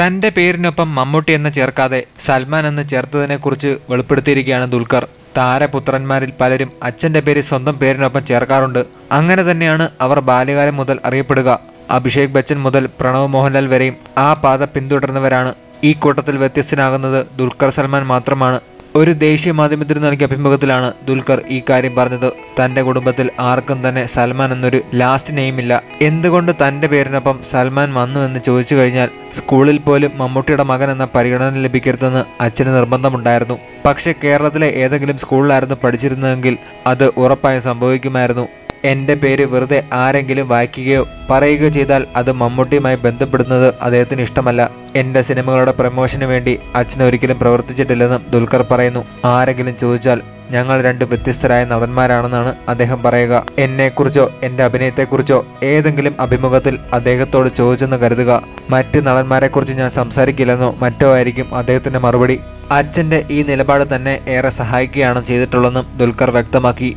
തന്റെ പേരിനൊപ്പം മമ്മൂട്ടി എന്ന് ചേർക്കാതെ സൽമാൻ എന്ന് ചേർത്തതിനെക്കുറിച്ച് വെളിപ്പെടുത്തിയിരിക്കുകയാണ് ദുൽഖർ. താരപുത്രന്മാരിൽ പലരും അച്ഛന്റെ പേര് സ്വന്തം പേരിനൊപ്പം ചേർക്കാറുണ്ട്. അങ്ങനെ തന്നെയാണ് അവർ ബാല്യകാലം മുതൽ അറിയപ്പെടുക. അഭിഷേക് ബച്ചൻ മുതൽ പ്രണവ് മോഹൻലാൽ വരെയും ആ പാത പിന്തുടർന്നവരാണ്. ഈ കൂട്ടത്തിൽ വ്യത്യസ്തനാകുന്നത് ദുൽഖർ സൽമാൻ മാത്രമാണ്. ഒരു ദേശീയ മാധ്യമത്തിന് നൽകിയ അഭിമുഖത്തിലാണ് ദുൽഖർ ഈ കാര്യം പറഞ്ഞത്. തന്റെ കുടുംബത്തിൽ ആർക്കും തന്നെ സൽമാൻ എന്നൊരു ലാസ്റ്റ് നെയിം ഇല്ല. എന്തുകൊണ്ട് തന്റെ പേരിനൊപ്പം സൽമാൻ വന്നു എന്ന് ചോദിച്ചു കഴിഞ്ഞാൽ സ്കൂളിൽ പോലും മമ്മൂട്ടിയുടെ മകൻ എന്ന പരിഗണന ലഭിക്കരുതെന്ന് അച്ഛന് നിർബന്ധമുണ്ടായിരുന്നു. പക്ഷേ കേരളത്തിലെ ഏതെങ്കിലും സ്കൂളിലായിരുന്നു പഠിച്ചിരുന്നതെങ്കിൽ അത് ഉറപ്പായും സംഭവിക്കുമായിരുന്നു. എന്റെ പേര് വെറുതെ ആരെങ്കിലും വായിക്കുകയോ പറയുകയോ ചെയ്താൽ അത് മമ്മൂട്ടിയുമായി ബന്ധപ്പെടുന്നത് അദ്ദേഹത്തിന് ഇഷ്ടമല്ല. എന്റെ സിനിമകളുടെ പ്രമോഷന് വേണ്ടി അച്ഛൻ ഒരിക്കലും പ്രവർത്തിച്ചിട്ടില്ലെന്നും ദുൽഖർ പറയുന്നു. ആരെങ്കിലും ചോദിച്ചാൽ ഞങ്ങൾ രണ്ട് വ്യത്യസ്തരായ നടന്മാരാണെന്നാണ് അദ്ദേഹം പറയുക. എന്നെക്കുറിച്ചോ എന്റെ അഭിനയത്തെക്കുറിച്ചോ ഏതെങ്കിലും അഭിമുഖത്തിൽ അദ്ദേഹത്തോട് ചോദിച്ചെന്ന് കരുതുക. മറ്റ് നടന്മാരെക്കുറിച്ച് ഞാൻ സംസാരിക്കില്ലെന്നോ മറ്റോ ആയിരിക്കും അദ്ദേഹത്തിന്റെ മറുപടി. അച്ഛന്റെ ഈ നിലപാട് തന്നെ ഏറെ സഹായിക്കുകയാണ് ചെയ്തിട്ടുള്ളതെന്നും ദുൽഖർ വ്യക്തമാക്കി.